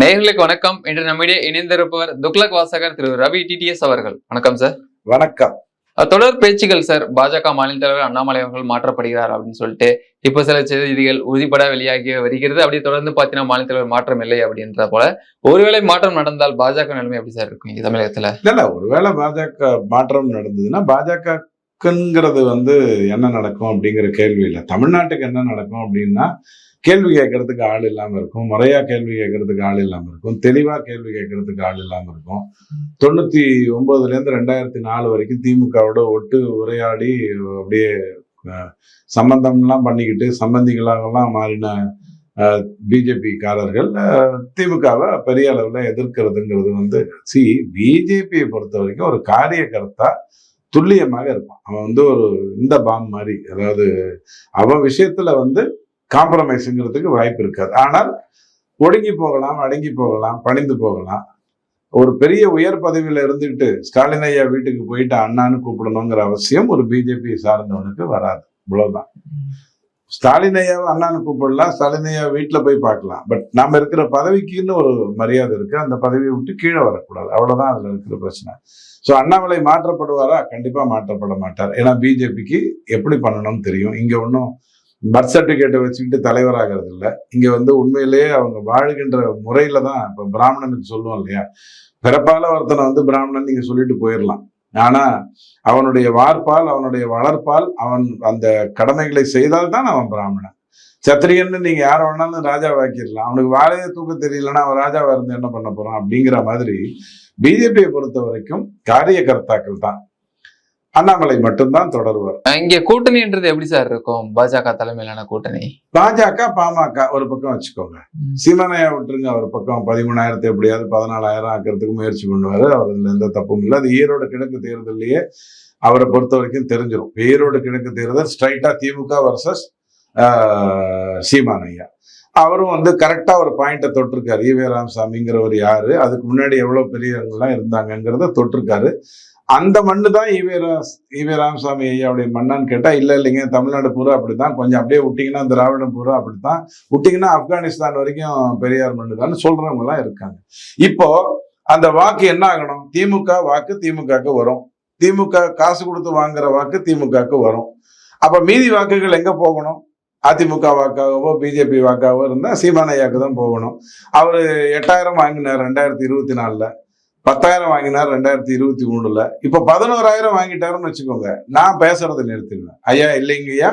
நேயர்களுக்கு வணக்கம். இன்று நம்மிடையே இணைந்திருப்பவர் துக்ளக் வாசகர் திரு ரவி டிடிஎஸ் அவர்கள். வணக்கம் சார் வணக்கம். தொடர் பேச்சுகள் சார் பாஜக மாநில தலைவர் அண்ணாமலை அவர்கள் மாற்றப்படுகிறார் அப்படின்னு சொல்லிட்டு இப்போ சில செய்திகள் உறுதிப்பட வெளியாகி வருகிறது. அப்படி தொடர்ந்து பார்த்தீங்கன்னா மாநில தலைவர் மாற்றம் இல்லை அப்படின்ற போல. ஒருவேளை மாற்றம் நடந்தால் பாஜக நிலைமை எப்படி சார் இருக்கும் இங்க தமிழகத்துல? இல்ல இல்ல. ஒருவேளை பாஜக மாற்றம் நடந்ததுன்னா பாஜகங்கிறது வந்து என்ன நடக்கும் அப்படிங்கிற கேள்வி இல்லை. தமிழ்நாட்டுக்கு என்ன நடக்கும் அப்படின்னா கேள்வி கேட்கறதுக்கு ஆள் இல்லாம இருக்கும். முறையா கேள்வி கேட்கறதுக்கு ஆள் இல்லாம இருக்கும். தெளிவா கேள்வி கேட்கறதுக்கு ஆள் இல்லாம இருக்கும். தொண்ணூத்தி ஒன்பதுல இருந்து ரெண்டாயிரத்தி நாலு வரைக்கும் திமுகவோட ஒட்டு உரையாடி அப்படியே சம்பந்தம்லாம் பண்ணிக்கிட்டு சம்பந்திகளாகலாம் மாறின பிஜேபிக்காரர்கள் திமுகவை பெரிய அளவில் எதிர்க்கிறதுங்கிறது வந்து சி பிஜேபியை பொறுத்த வரைக்கும் ஒரு காரியகர்த்தா துல்லியமாக இருப்பான். அவன் வந்து ஒரு இந்த பாம் மாதிரி. அதாவது அவன் விஷயத்துல வந்து காம்ப்ரமைஸுங்கிறதுக்கு வாய்ப்பு இருக்காது. ஆனால் ஒடுங்கி போகலாம் அடங்கி போகலாம் பணிந்து போகலாம். ஒரு பெரிய உயர் பதவியில இருந்துட்டு ஸ்டாலின் ஐயா வீட்டுக்கு போயிட்டு அண்ணான்னு கூப்பிடணுங்கிற அவசியம் ஒரு பிஜேபி சார்ந்தவனுக்கு வராது. இவ்வளவுதான். ஸ்டாலின் ஐயாவை அண்ணான்னு கூப்பிடலாம் ஸ்டாலின் ஐயா வீட்டில் போய் பார்க்கலாம். பட் நம்ம இருக்கிற பதவிக்குன்னு ஒரு மரியாதை இருக்கு. அந்த பதவியை விட்டு கீழே வரக்கூடாது. அவ்வளவுதான் அதுல இருக்கிற பிரச்சனை. ஸோ அண்ணாமலை மாற்றப்படுவாரா? கண்டிப்பா மாற்றப்பட மாட்டார். ஏன்னா பிஜேபிக்கு எப்படி பண்ணணும்னு தெரியும். இங்க ஒன்றும் பர்த் சர்டிஃபிகேட்டை வச்சுக்கிட்டு தலைவராகிறது இல்லை இங்க வந்து உண்மையிலேயே அவங்க வாழ்கின்ற முறையில் தான் இப்போ பிராமணனுக்கு சொல்லுவோம் இல்லையா? பிறப்பால ஒருத்தனை வந்து பிராமணன் நீங்க சொல்லிட்டு போயிடலாம் ஆனா அவனுடைய வார்ப்பால் அவனுடைய வளர்ப்பால் அவன் அந்த கடமைகளை செய்தால் தான் அவன் பிராமணன். சத்திரியன்னு நீங்க யாரை வேணாலும் ராஜாவாக்கிடலாம் அவனுக்கு வாழைய தூக்க தெரியலன்னா அவன் ராஜாவாக இருந்து என்ன பண்ண போறான் அப்படிங்கிற மாதிரி பிஜேபியை பொறுத்த வரைக்கும் காரியகர்த்தாக்கள் தான். அண்ணாமலை மட்டும்தான் தொடருவார். இங்க கூட்டணின்றது எப்படி சார் இருக்கும்? பாஜக தலைமையிலான கூட்டணி? பாஜக பாமக ஒரு பக்கம் வச்சுக்கோங்க. சீமானையா விட்டுருங்க ஒரு பக்கம் பதிமூணாயிரத்தி எப்படியாவது பதினாலாயிரம் ஆக்கிறதுக்கு முயற்சி பண்ணுவாரு. அவர் இதுல எந்த தப்பும் இல்லை. அது ஈரோடு கிழக்கு தேர்தலையே அவரை பொறுத்த வரைக்கும் தெரிஞ்சிடும் ஈரோடு கிழக்கு தேர்தல் ஸ்ட்ரைட்டா திமுக வர்சஸ் சீமானையா அவரும் வந்து கரெக்டா ஒரு பாயிண்ட்டை தொட்டிருக்காரு. ஈவே ராமசாமிங்கிறவர் யாரு? அதுக்கு முன்னாடி எவ்வளவு பெரியவங்கலாம் இருந்தாங்கங்கிறத தொட்டிருக்காரு. அந்த மண்ணு தான் ஈவே ஈவே ராமசாமி ஐயாவுடைய மண்ணான்னு கேட்டால் இல்லை இல்லைங்க தமிழ்நாடு பூரா அப்படித்தான். கொஞ்சம் அப்படியே விட்டிங்கன்னா திராவிடம் பூரா அப்படித்தான். விட்டிங்கன்னா ஆப்கானிஸ்தான் வரைக்கும் பெரியார் மண்ணு தான் சொல்கிறவங்கலாம் இருக்காங்க. இப்போ அந்த வாக்கு என்ன ஆகணும்? திமுக வாக்கு திமுகக்கு வரும். திமுக காசு கொடுத்து வாங்குற வாக்கு திமுகக்கு வரும். அப்போ மீதி வாக்குகள் எங்கே போகணும்? அதிமுக வாக்காகவோ பிஜேபி வாக்காகவோ இருந்தால் சீமானையாவுக்கு தான் போகணும். அவர் எட்டாயிரம் வாங்கினார் ரெண்டாயிரத்தி இருபத்தி நாலில். பத்தாயிரம் வாங்கினார் ரெண்டாயிரத்தி இருபத்தி மூணுல. இப்ப பதினோராயிரம் வாங்கிட்டாருன்னு வச்சுக்கோங்க. நான் பேசுறதை நிறுத்திடுவேன். ஐயா இல்லைங்கய்யா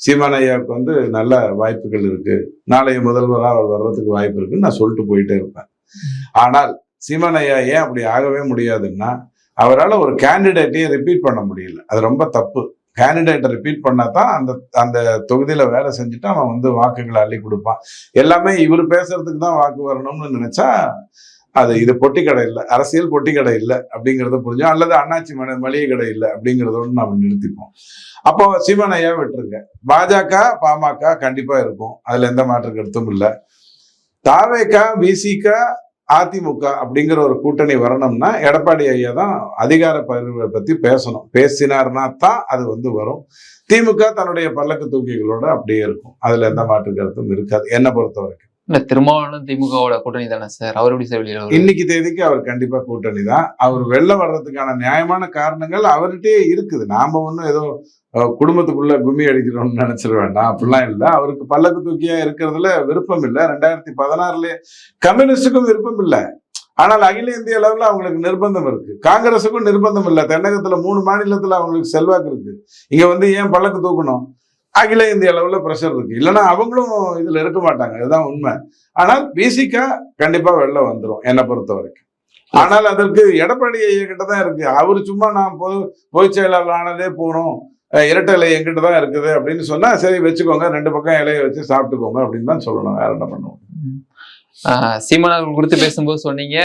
சீமான் ஐயாவுக்கு வந்து நல்ல வாய்ப்புகள் இருக்கு. நாளைய முதல்வராக அவர் வர்றதுக்கு வாய்ப்பு இருக்குன்னு நான் சொல்லிட்டு போயிட்டே இருப்பேன். ஆனால் சீமான் ஐயா ஏன் அப்படி ஆகவே முடியாதுன்னா அவரால் ஒரு கேண்டிடேட்டையும் ரிப்பீட் பண்ண முடியல. அது ரொம்ப தப்பு. கேண்டிடேட்டை ரிப்பீட் பண்ணால் தான் அந்த அந்த தொகுதியில வேலை செஞ்சுட்டு அவன் வந்து வாக்குகளை அள்ளி கொடுப்பான். எல்லாமே இவர் பேசுறதுக்கு தான் வாக்கு வரணும்னு நினைச்சா அது இது பொட்டி கடை இல்லை அரசியல் பொட்டி கடை இல்லை அப்படிங்கிறத புரிஞ்சோம் அல்லது அண்ணாச்சி மன மளிகை கடை இல்லை அப்படிங்கிறதோடு நம்ம நிறுத்திப்போம். அப்போ சிவனையா ஐயா விட்டுருங்க. பாஜக பாமக கண்டிப்பா இருக்கும். அதுல எந்த மாற்று கருத்தும் இல்லை. தாவேக்கா விசிக அதிமுக அப்படிங்கிற ஒரு கூட்டணி வரணும்னா எடப்பாடி ஐயா தான் அதிகார பகிர்வை பத்தி பேசணும். பேசினார்னா தான் அது வந்து வரும். திமுக தன்னுடைய பல்லக்கு தூக்கிகளோட அப்படியே இருக்கும். அதுல எந்த மாற்று கருத்தும் இருக்காது. என்னை பொறுத்த வரைக்கும் இல்ல திருமாவளவன் திமுகவோட கூட்டணி தானே சார்? அவர் எப்படி சார் வெளியில இன்னைக்கு தேதிக்கு அவர் கண்டிப்பா கூட்டணி தான். அவர் வெளில வர்றதுக்கான நியாயமான காரணங்கள் அவர்கிட்டயே இருக்குது. நாம ஒன்றும் ஏதோ குடும்பத்துக்குள்ள கும்மி அடிக்கிறோம்னு நினைச்சிட வேண்டாம். அப்படிலாம் இல்லை. அவருக்கு பல்லக்கு தூக்கியா இருக்கிறதுல விருப்பம் இல்லை. ரெண்டாயிரத்தி பதினாறுல கம்யூனிஸ்டுக்கும் விருப்பம் இல்லை. ஆனால் அகில இந்திய அளவில் அவங்களுக்கு நிர்பந்தம் இருக்கு. காங்கிரஸுக்கும் நிர்பந்தம் இல்லை. தென்னகத்துல மூணு மாநிலத்துல அவங்களுக்கு செல்வாக்கு இருக்கு. இங்க வந்து ஏன் பல்லக்கு தூக்கணும்? அகில இந்திய அளவில் ப்ரெஷர் இருக்கு. இல்லைன்னா அவங்களும் இதுல இருக்க மாட்டாங்க. இதுதான் உண்மை. ஆனால் பிசிகா கண்டிப்பா வெளில வந்துரும் என்னை பொறுத்த வரைக்கும். ஆனால் அதற்கு எடப்பாடி ஐயா தான் இருக்கு. அவரு சும்மா நான் பொது பொதுச் செயலாளர் ஆனதே போகணும் இரட்டை இலை எங்கிட்ட தான் இருக்குது அப்படின்னு சொன்னா சரி வச்சுக்கோங்க. ரெண்டு பக்கம் இலையை வச்சு சாப்பிட்டுக்கோங்க அப்படின்னு தான் சொல்லணும். வேற என்ன பண்ணுவோம்? சீமான் அவர்கள் குறித்து பேசும்போது சொன்னீங்க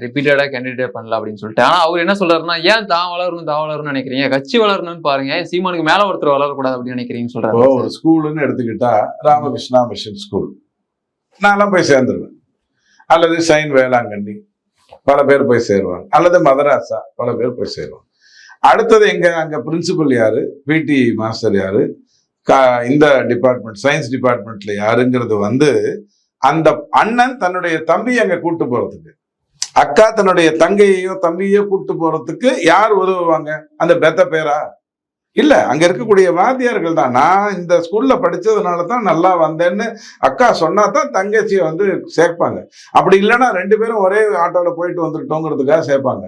ரிப்பீட்டடா கேண்டிடேட் பண்ணலாம் அப்படின்னு சொல்லிட்டு. ஆனா அவர் என்ன சொல்றாருன்னா ஏன் தான் வளரணும் தான் வளரணும்னு நினைக்கிறீங்க? கட்சி வளரணும்னு பாருங்க. ஏன் சீமானுக்கு மேல ஒருத்தர் வளரக்கூடாது அப்படின்னு நினைக்கிறீங்கன்னு சொல்றாரு. ஒரு ஸ்கூல்னு எடுத்துக்கிட்டா ராமகிருஷ்ணா மிஷன் ஸ்கூல் நான்லாம் போய் சேர்ந்துருவேன். அல்லது சைன் வேளாங்கண்ணி பல பேர் போய் சேருவாங்க. அல்லது மதராசா பல பேர் போய் சேருவாங்க. அடுத்தது எங்க அங்க பிரின்சிபல் யாரு? பிடி மாஸ்டர் யாரு? கா- இந்த டிபார்ட்மெண்ட் சயின்ஸ் டிபார்ட்மெண்ட்ல யாருங்கிறது வந்து அந்த அண்ணன் தன்னுடைய தம்பி அங்க கூட்டு போறதுக்கு. அக்கா தன்னுடைய தங்கையையும் தம்பியோ கூட்டு போறதுக்கு யார் உதவுவாங்க? அந்த பெத்த பேரா? இல்ல அங்க இருக்கக்கூடிய வாத்தியார்கள் தான். நான் இந்த ஸ்கூல்ல படிச்சதுனால தான் நல்லா வந்தேன்னு அக்கா சொன்னா தான் தங்கச்சியை வந்து சேர்ப்பாங்க. அப்படி இல்லைன்னா ரெண்டு பேரும் ஒரே ஆட்டோல போயிட்டு வந்துட்டோங்கிறதுக்காக சேர்ப்பாங்க.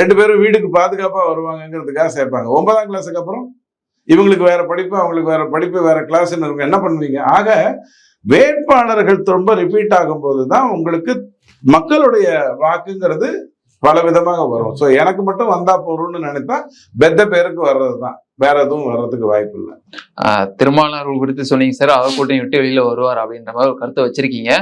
ரெண்டு பேரும் வீட்டுக்கு பாதுகாப்பா வருவாங்கங்கிறதுக்காக சேர்ப்பாங்க. ஒன்பதாம் கிளாஸுக்கு அப்புறம் இவங்களுக்கு வேற படிப்பு அவங்களுக்கு வேற படிப்பு வேற கிளாஸ்ன்னு என்ன பண்ணுவீங்க? ஆக வேட்பாளர்கள் ரொம்ப ரிப்பீட் ஆகும்போது தான் உங்களுக்கு மக்களுடைய வாக்குங்கிறது பல விதமாக வரும். ஸோ எனக்கு மட்டும் வந்தா போறோம்னு நினைத்தா பெத்த பேருக்கு வர்றது தான். வேற எதுவும் வர்றதுக்கு வாய்ப்பு இல்லை. திருமாவளவர்கள் குறித்து சொன்னீங்க சார் அவர் கூட்டம் விட்டு வெளியில வருவார் அப்படின்ற மாதிரி ஒரு கருத்தை வச்சிருக்கீங்க.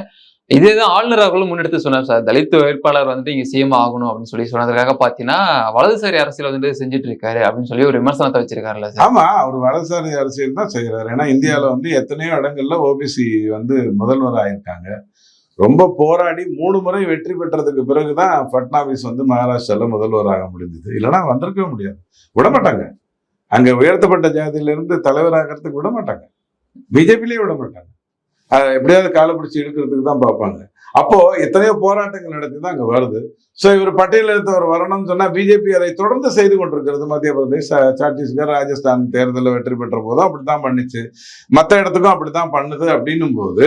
இதேதான் ஆளுநர் அவர்களும் முன்னெடுத்து சொன்னார் சார். தலித் வேட்பாளர் வந்துட்டு இங்க சிஎம் ஆகணும் அப்படின்னு சொல்லி சொன்னதுக்காக பாத்தீங்கன்னா வலதுசாரி அரசியல் வந்துட்டு செஞ்சுட்டு இருக்காரு அப்படின்னு சொல்லி ஒரு விமர்சனத்தை வச்சிருக்காருல்ல சார். ஆமா அவர் வலதுசாரி அரசியல் தான் செய்யறாரு ஏன்னா இந்தியாவில் வந்து எத்தனையோ இடங்கள்ல ஓபிசி வந்து முதல்வர் ஆயிருக்காங்க. ரொம்ப போராடி மூணு முறை வெற்றி பெற்றதுக்கு பிறகுதான் பட்னாவிஸ் வந்து மகாராஷ்டிரால முதல்வர் ஆக முடிஞ்சது இல்லைன்னா வந்திருக்கவே முடியாது. விட மாட்டாங்க அங்க உயர்த்தப்பட்ட ஜாதியில இருந்து தலைவராகிறதுக்கு விட மாட்டாங்க பிஜேபிலேயே விட மாட்டாங்க அதை எப்படியாவது காலை பிடிச்சி எடுக்கிறதுக்கு தான் பார்ப்பாங்க. அப்போ எத்தனையோ போராட்டங்கள் நடத்தி தான் அங்க வருது. ஸோ இவர் பட்டியலிருந்தவர் வரணும்னு சொன்னா பிஜேபி அதை தொடர்ந்து செய்து கொண்டிருக்கிறது மத்திய பிரதேஷ் சத்தீஸ்கர் ராஜஸ்தான் தேர்தலில் வெற்றி பெற்ற போதும் அப்படித்தான் பண்ணிச்சு. மற்ற இடத்துக்கும் அப்படித்தான் பண்ணுது அப்படின்னும் போது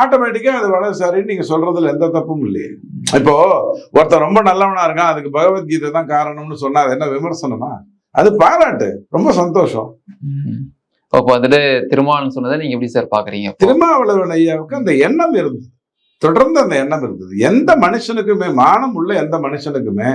ஆட்டோமேட்டிக்கா அது வளர்ச்சாரின்னு நீங்க சொல்றதுல எந்த தப்பும் இல்லையே. இப்போ ஒருத்தர் ரொம்ப நல்லவனா இருக்கான் அதுக்கு பகவத்கீதை தான் காரணம்னு சொன்னா அது என்ன விமர்சனமா? அது பாராட்டு. ரொம்ப சந்தோஷம். அப்போ வந்துட்டு திருமாவளவன் சொன்னதை நீங்க எப்படி சார் பாக்குறீங்க திருமாவளவன் ஐயாவுக்கு அந்த எண்ணம் இருந்தது. தொடர்ந்து அந்த எண்ணம் இருந்தது. எந்த மனுஷனுக்குமே மானம் உள்ள எந்த மனுஷனுக்குமே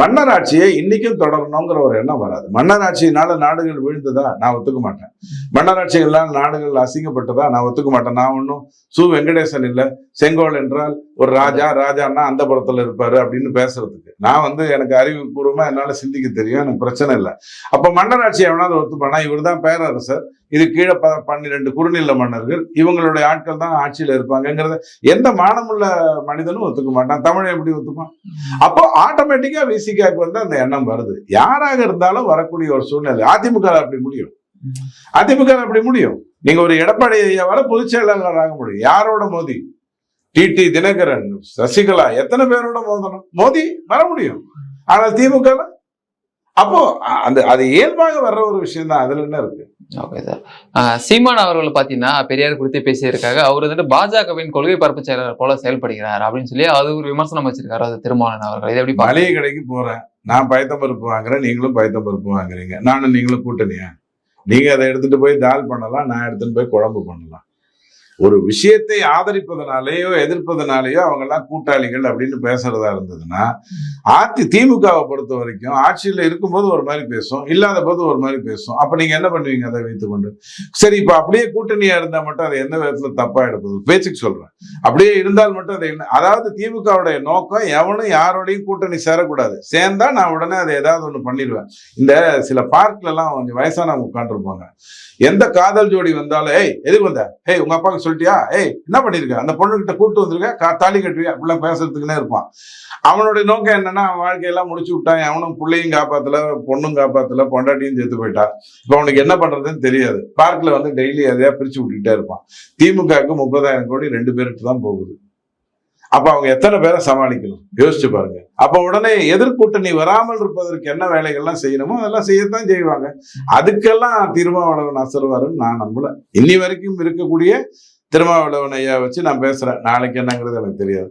மன்னராட்சியை இன்னைக்கும் தொடரணுங்கிற ஒரு எண்ணம் வராது. மன்னராட்சியினால நாடுகள் விழுந்ததா? நான் ஒத்துக்க மாட்டேன். மன்னராட்சிகளால் நாடுகள் அசிங்கப்பட்டதா? நான் ஒத்துக்க மாட்டேன். நான் ஒன்றும் சு வெங்கடேசன் இல்லை செங்கோல் என்றால் ஒரு ராஜா ராஜான்னா அந்த புறத்துல இருப்பாரு அப்படின்னு பேசுறதுக்கு. நான் வந்து எனக்கு அறிவுபூர்வமா என்னால சிந்திக்க தெரியும் எனக்கு பிரச்சனை இல்லை. அப்ப மன்னராட்சி எவனாவது ஒத்துப்பானா? இவர் தான் பேரரசர். இது கீழே ப பன்னிரெண்டு குறுநில மன்னர்கள். இவங்களுடைய ஆட்கள் தான் ஆட்சியில இருப்பாங்கங்கிறத எந்த மானமுள்ள மனிதனும் ஒத்துக்க மாட்டான். தமிழை எப்படி ஒத்துப்பான்? அப்போ ஆட்டோமேட்டிக்கா விசிகாக்கு வந்து அந்த எண்ணம் வருது. யாராக இருந்தாலும் வரக்கூடிய ஒரு சூழ்நிலை. அதிமுக அப்படி முடியும். அதிமுக அப்படி முடியும். நீங்க ஒரு எடப்பாடி ஐயாவால பொதுச் செயலாளர் ஆக முடியும். யாரோட மோதி? டிடி தினகரன் சசிகலா எத்தனை பேரோட மோதணும்? மோதி வர முடியும். ஆனால் திமுக? அப்போ அந்த அது இயல்பாக வர்ற ஒரு விஷயம் தான் அதுல என்ன இருக்கு? ஓகே சார் சீமான் அவர்கள் பாத்தீங்கன்னா பெரியார் குறித்து பேசியிருக்காங்க அவர் வந்துட்டு பாஜகவின் கொள்கை பரப்பு செயலாளர் போல செயல்படுகிறார் அப்படின்னு சொல்லி அது ஒரு விமர்சனம் வச்சிருக்காரு. அது திருமாவளவன் அவர்கள். இதை எப்படி? மளிகை கடைக்கு போறேன். நான் பயத்தம்பருப்பு வாங்குறேன் நீங்களும் பயத்தம்பருப்பு வாங்குறீங்க. நானும் நீங்களும் கூட்டணியா? நீங்க அதை எடுத்துட்டு போய் தால் பண்ணலாம் நான் எடுத்துட்டு போய் குழம்பு பண்ணலாம். ஒரு விஷயத்தை ஆதரிப்பதனாலேயோ எதிர்ப்பதனாலேயோ அவங்க எல்லாம் கூட்டாளிகள் அப்படின்னு பேசுறதா இருந்ததுன்னா ஆத்தி திமுகவை பொறுத்த வரைக்கும் ஆட்சியில இருக்கும்போது ஒரு மாதிரி பேசும் இல்லாத போது ஒரு மாதிரி பேசும். அப்ப நீங்க என்ன பண்ணுவீங்க அதை வைத்துக்கொண்டு? சரி இப்ப அப்படியே கூட்டணியா இருந்தா மட்டும் அதை எந்த விதத்துல தப்பா எடுப்பது? பேச்சுக்கு சொல்றேன். அப்படியே இருந்தால் மட்டும் அதை என்ன? அதாவது திமுகவுடைய நோக்கம் எவனும் யாரோடையும் கூட்டணி சேரக்கூடாது. சேர்ந்தா நான் உடனே அதை ஏதாவது ஒண்ணு பண்ணிடுவேன். இந்த சில பார்க்ல எல்லாம் கொஞ்சம் வயசானவங்க உட்காந்துருப்பாங்க எந்த காதல் ஜோடி வந்தாலும் ஏய் எதுக்கு வந்த? ஏய் உங்க அப்பாவுக்கு சொல்லிட்டியா? ஏய் என்ன பண்ணிருக்க? அந்த பொண்ணுகிட்ட கூட்டு வந்திருக்க? தாலி கட்டுவியா? அப்படிலாம் பேசுறதுக்குன்னே இருப்பான். அவனுடைய நோக்கம் என்னன்னா அவன் வாழ்க்கையெல்லாம் முடிச்சு விட்டான். அவனும் பிள்ளையும் காப்பாத்தல பொண்ணும் காப்பாத்தல பொண்டாட்டியும் சேர்த்து போயிட்டான் இப்போ அவனுக்கு என்ன பண்றதுன்னு தெரியாது. பார்க்ல வந்து டெய்லி அதையா பிரிச்சு விட்டுக்கிட்டே இருப்பான். திமுகவுக்கு முப்பதாயிரம் கோடி ரெண்டு பேருக்கு தான் போகுது. அப்ப அவங்க எத்தனை பேரை சமாளிக்கணும்? யோசிச்சு பாருங்க. அப்ப உடனே எதிர்கூட்டணி வராமல் இருப்பதற்கு என்ன வேலைகள்லாம் செய்யணுமோ அதெல்லாம் செய்யத்தான் செய்வாங்க. அதுக்கெல்லாம் திருமாவளவன் அசர்வாருன்னு நான் நம்பல. இன்னி வரைக்கும் இருக்கக்கூடிய திருமாவளவன் ஐயா வச்சு நான் பேசுகிறேன் நாளைக்கு என்னங்கிறது எனக்கு தெரியாது.